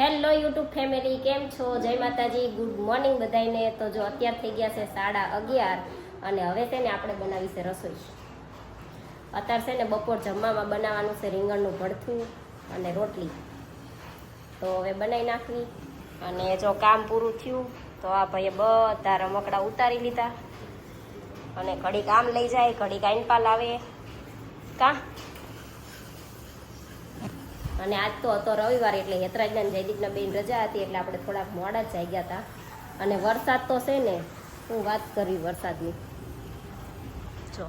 Hello YouTube family, કેમ છો? જય માતાજી, ગુડ મોર્નિંગ બધાને તો જો અત્યાર થઈ ગયા છે સાડા અગિયાર અને હવે છે ને આપણે બનાવી છે રસોઈ. અત્યારે છે ને બપોર જમવામાં બનાવવાનું છે રીંગણનું ભડથું અને રોટલી. તો હવે બનાવી નાખવી અને જો કામ પૂરું થયું, તો આ ભાઈએ બધા રમકડા ઉતારી લીધા. અને ઘડીક આમ લઈ જાય, ઘડીક આઈનપા લાવે કા? અને આજ તો હતો રવિવાર એટલે હેતરાજના, જયદીપના બેન રજા હતી એટલે આપણે થોડાક મોડા જ જાગ્યા હતા. અને વરસાદ તો છે ને, હું વાત કરવી વરસાદની. જો,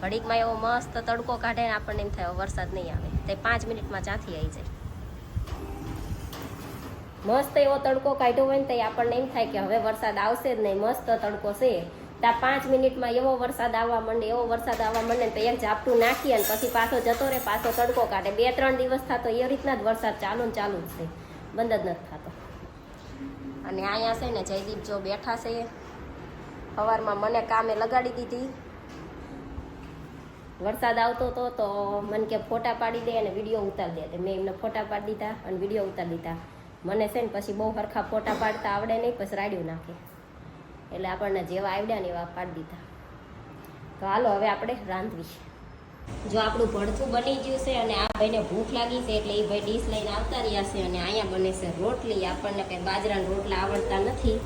ઘડીકમાં એવો મસ્ત તડકો કાઢે ને આપણને એમ થાય વરસાદ નહીં આવે. તે પાંચ મિનિટમાં ચાથી આવી જાય. મસ્ત એવો તડકો કાઢ્યો હોય ને તો આપણને એમ થાય કે હવે વરસાદ આવશે જ નહીં. મસ્ત તડકો છે. ત્યાં પાંચ મિનિટમાં એવો વરસાદ આવવા માંડે, એવો વરસાદ આવવા માંડે ને તો એક ઝાપટું નાખીએ અને પછી પાછો જતો રહે, પાછો તડકો કાઢે. બે ત્રણ દિવસ થતો, એ રીતના જ વરસાદ ચાલુ ને ચાલુ જ છે બંધ જ નથી થતો. અને અહીંયા છે ને જયદીપ જો બેઠા છે. સવારમાં મને કામે લગાડી દીધી. વરસાદ આવતો હતો તો મને કે ફોટા પાડી દે અને વીડિયો ઉતારી દે. મેં એમને ફોટા પાડી દીધા અને વીડિયો ઉતારી દીધા. મને છે ને પછી બહુ સરખા ફોટા પાડતા આવડે નહીં, પછી રાડ્યું નાખે. એટલે આપણને જેવા આવડ્યા ને એવા પાડી દીધા. તો હાલો, હવે આપણે રાંધવી જો આપણું ભડથું બની ગયું છે અને આ ભાઈને ભૂખ લાગી છે એટલે એ ભાઈ ડીશ લઈને આવતા રહ્યા છે અને અહીંયા બને છે રોટલી. આપણને કંઈ બાજરાના રોટલા આવડતા નથી.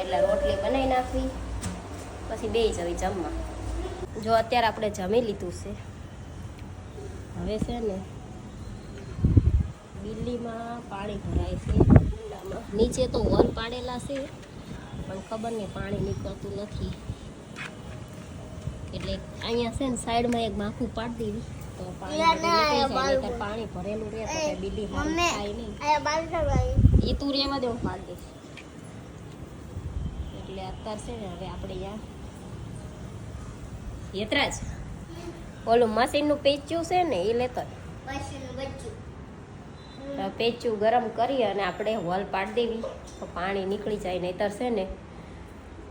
એટલે રોટલી બનાવી નાખવી. પછી બે જવી જમવા. જો અત્યારે આપણે જમી લીધું છે. હવે છે ને બિલ્લીમાં પાણી ભરાય છે. નીચે તો હોલ પાડેલા છે. પણ ખબર નહીં પાણી નીકળતું નથી. એટલે અહીંયા છે ને સાઈડમાં એક માખું પાડી દેવી તો પાણી ભરેલું રહે તો થાય નહીં. કરવાની એ તું રેવા દે હું પાડી દઈશ. એટલે અત્યારે છે ને હવે આપણે અહીંયા હેતરાજ ઓલું મશીનનું પેચ્યું છે ને એ લેતો મશીનનું બચ્ચું તો પેચ્યું ગરમ કરી અને આપણે હોલ પાડી દેવી. તો પાણી નીકળી જાય નહીતર છે ને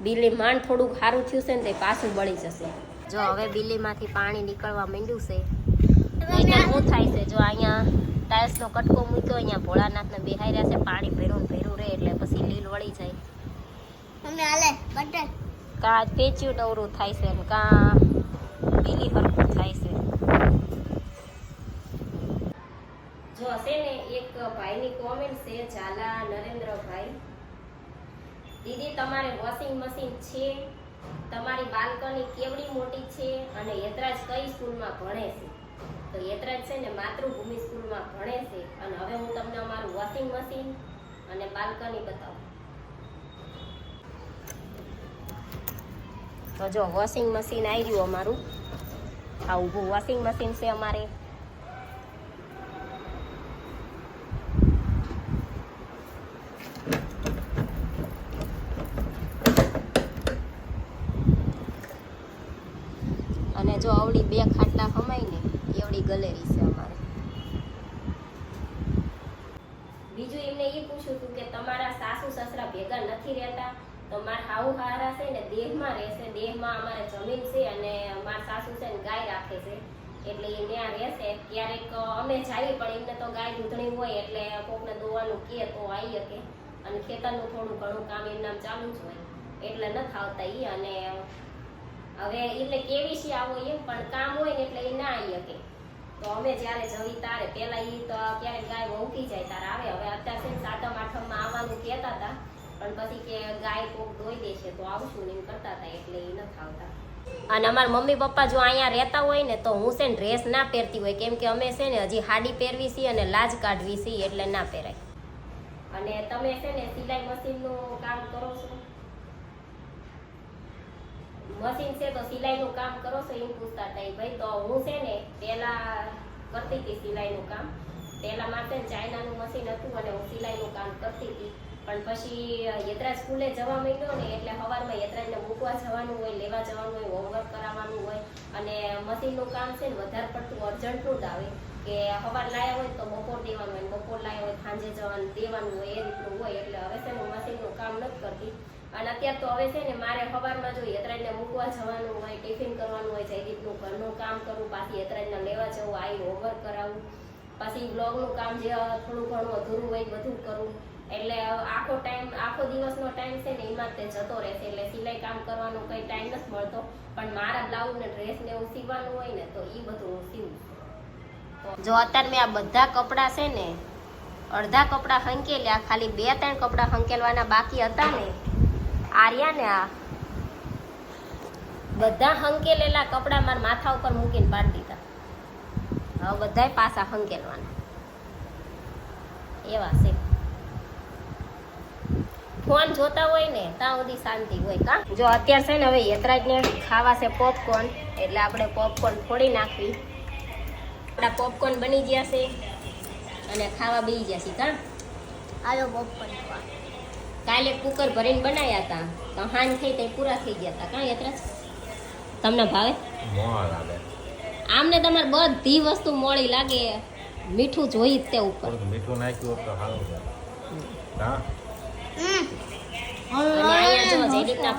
બિલ્લી માંડ થોડુંક સારું થયું છે ને તે પાછું બળી જશે. જો હવે બિલ્લીમાંથી પાણી નીકળવા માંડ્યું છે. નહીતર શું થાય છે? જો અહીંયા ટાઇલ્સનો કટકો મૂક્યો અહીંયા ભોળાનાથને બેહાઈ રહ્યા છે પાણી ભેરું ભેરું રહે એટલે પછી લીલ વળી જાય. મમ્મી હાલે બટર. કાં પેચ્યું ડવરું થાય છે ને કાં બિલી હરખું થાય છે. જો હશે ને એક ભાઈની કોમેન્ટ છે, ઝાલા, નરેન્દ્રભાઈ. દીદી, તમારે વોશિંગ મશીન છે, તમારી બાલ્કની કેવડી મોટી છે અને યતરાજ કઈ સ્કૂલમાં ભણે છે? તો યતરાજ છે ને માતૃભૂમિ સ્કૂલમાં ભણે છે અને હવે હું તમને અમારું વોશિંગ મશીન અને બાલ્કની બતાવું. તો જો વોશિંગ મશીન આવી ગયું અમારું. આ ઊભું વોશિંગ મશીન છે અમારે. જો આવડી બે ખાટલા હમાય ને, એવડી ગલેરી છે અમારે. બીજું એમને એ પૂછ્યું હતું કે તમારા સાસુ સસરા ભેગા નથી રહેતા, તો મારા હાઉ હારા છે ને દેહમાં રહેશે, દેહમાં અમારે જમીન છે અને મારા સાસુ છે ને ગાય રાખે છે. એટલે એ ત્યાં રહેશે. ક્યારેક અમે જઈએ પણ એમને તો ગાય દૂધણી હોય એટલે કોકને દોવાનું કહે તો આવી શકે. અને ખેતરનું થોડું ઘણું કામ એમનામ ચાલુ જ હોય. એટલે નથી આવતા એ અને હવે એટલે કેવી છે આવો એમ, પણ કામ હોય ને એટલે એ ના આવી શકે. તો અમે જ્યારે જવી તારે પેલા એ તો ક્યારેક ગાય વહુકી જાય તારે આવે. હવે અત્યારે છે સાતમ, આઠમમાં આવવાનું કહેતા હતા, પણ પછી કે ગાય કોક દોઈ છે તો આવશું ને એમ કરતા હતા, એટલે એ નથી આવતા. અને અમારા મમ્મી પપ્પા જો અહીંયા રહેતા હોય ને તો હું છે ને ડ્રેસ ના પહેરતી હોય, કેમ કે અમે છે ને હજી હાડી પહેરવી છીએ અને લાજ કાઢવી છીએ એટલે ના પહેરાય. અને તમે છે ને સિલાઈ મશીનનું કામ કરો છો? મશીન છે તો સિલાઈનું કામ કરો છો એમ પૂછતા હતા ભાઈ, તો હું છે ને પહેલાં કરતી હતી સિલાઈનું કામ. પહેલા મારે ચાઇનાનું મશીન હતું અને હું સિલાઈનું કામ કરતી હતી. પણ પછી યદરાજ સ્કૂલે જવા માંડ્યો ને એટલે સવારમાં યતરાજને મૂકવા જવાનું હોય, લેવા જવાનું હોય હોમવર્ક કરાવવાનું હોય અને મશીનનું કામ છે ને વધારે પડતું અર્જન્ટનું જ આવે. કે સવાર લાયા હોય તો બપોર દેવાનું હોય, બપોર લાયા હોય, સાંજે જવાનું, દેવાનું હોય, એ રીતનું હોય. એટલે હવે છે હું મશીનનું કામ નથી કરતી. અને અત્યારે તો હવે છે ને મારે સવારમાં જો યતરાજને મૂકવા જવાનું હોય, ટિફિન કરવાનું હોય જયદીપનું ઘરનું કામ કરવું પાછી યતરાજને લેવા જવું આવી હોમવર્ક કરાવવું પછી બ્લોગનું કામ જે થોડું ઘણું અધૂરું હોય બધું કરવું એટલે આખો ટાઈમ આખો દિવસનો ટાઈમ છે ને એમાં તે જતો રહેશે. એટલે સિલાઈ કામ કરવાનો કંઈ ટાઈમ નથી મળતો. પણ મારા બ્લાઉઝ ને ડ્રેસ ને એવું સીવવાનું હોય ને તો એ બધું હું સીવું જો અત્યારે મેં આ બધા કપડાં છે ને, અડધા કપડાં હંકેલ્યા, ખાલી બે ત્રણ કપડાં હંકેલવાના બાકી હતા ને આર્યા ને આ બધા હંકેલેલા કપડા મારા માથા ઉપર મૂકીને પાડી દીધા. હવે બધાય પાછા હંકેલવાના. એવા છે. ફોન જોતા હોય ને, ત્યાં સુધી શાંતિ હોય. કા? જો અત્યારે છે ને, હવે યતરાજને ખાવા છે પોપકોર્ન એટલે આપણે પોપકોર્ન ફોડી નાખવી. આપણા પોપકોર્ન બની ગયા છે અને ખાવા બેસી ગયા છે. કા? આલો બપોર કાલે કુકર ભરીને બનાવ્યા હતા તો હાન થઈ તે પૂરા થઈ ગયા હતા કાં અત્યારે તમને ભાવે? આમને તમારે બધી વસ્તુ મોળી લાગે. મીઠું જોઈ જ તે ઉપર. મીઠું નાખ્યું હોત તો સારું જો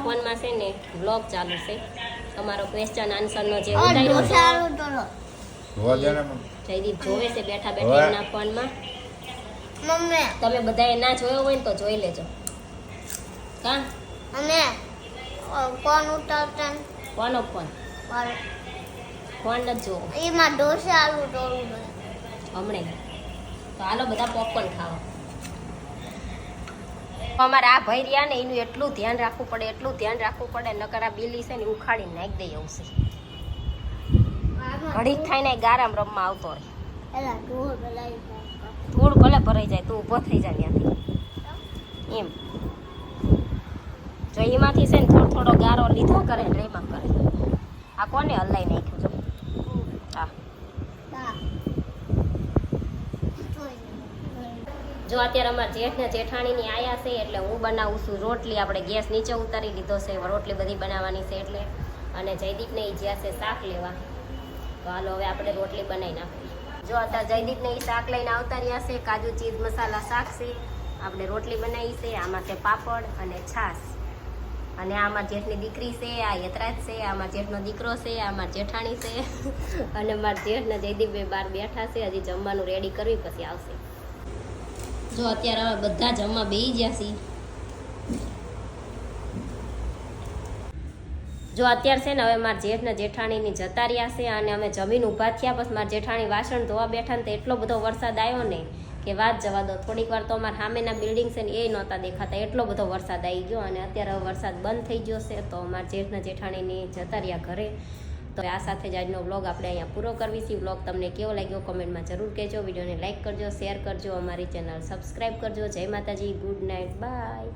ફોનમાં છે ને બ્લોગ ચાલુ છે. તમારો ક્વેશ્ચન આન્સરનો જે. જયદીપ જોવે છે બેઠા બેઠા એના ફોનમાં. તમે બધાએ ના જોયો હોય ને તો જોઈ લેજો. કા? અને કોણ ઉતારતા? કોનો ફોન? ફોન નથી જોવો. એમાં ઢોસા આલુ તોડું હમણે. તો હાલો બધા પોપકોર્ન ખાવા. અમારે આ ભાઈ રહ્યા ને એનું એટલું ધ્યાન રાખવું પડે એટલું ધ્યાન રાખવું પડે નકર આ બિલી છે ને ઉખાડીને નાખી દે આવશે ઘડીક થાય ને ગારામ રમવા આવતો હોય ધૂળ ભલે ભરાઈ જાય તું ઊભો થઈ જાય ત્યાંથી. એમ. જો એમાંથી છે ને થોડો થોડો ગારો લીધો કરે ને એમાં કરે. આ કોને હલાઈ નાખ્યું જો? જો અત્યારે અમારા જેઠ ને જેઠાણીની આયા છે એટલે હું બનાવું છું રોટલી. આપણે ગેસ નીચે ઉતારી લીધો છે. રોટલી બધી બનાવવાની છે એટલે. અને જયદીપને એ જ્યાં છે શાક લેવા. તો હાલો હવે આપણે રોટલી બનાવી નાખીએ. જો અત્યારે જયદીપને એ શાક લઈને આવતા રહ્યા છે. કાજુ ચીઝ મસાલા શાક છે. આપણે રોટલી બનાવી છે. આમાં છે પાપડ અને છાશ. અને આ અમારા જેઠની દીકરી છે, આ યતરાજ છે, આમાં જેઠનો દીકરો છે, આમાં જેઠાણી છે. અને મારા જેઠના જયદીપભાઈ બહાર બેઠા છે, હજી જમવાનું રેડી કરવી પછી આવશે. જો અત્યારે હવે બધા જમવા બેસી ગયા છીએ જો અત્યારે છે ને હવે મારા જેઠ ને જેઠાણીની જતા રહ્યા છે, અને અમે જમીન ઊભા થયા, પછી મારા જેઠાણી વાસણ ધોવા બેઠા ને તો એટલો બધો વરસાદ આવ્યો ને કે વાત જવા દો. થોડીક વાર તો અમારા સામેના બિલ્ડિંગ છે ને એ નહોતા દેખાતા. એટલો બધો વરસાદ આવી ગયો અને અત્યારે વરસાદ બંધ થઈ ગયો છે તો અમારા જેઠના જેઠાણીની જતા રહ્યા ઘરે. તો આ સાથે જ આજનો વ્લોગ આપણે અહીંયા પૂરો કરવી છે. વ્લોગ તમને કેવો લાગ્યો કોમેન્ટમાં જરૂર કહેજો. વિડીયોને લાઇક કરજો શેર કરજો, અમારી ચેનલ સબસ્ક્રાઈબ કરજો. જય માતાજી ગુડ નાઇટ બાય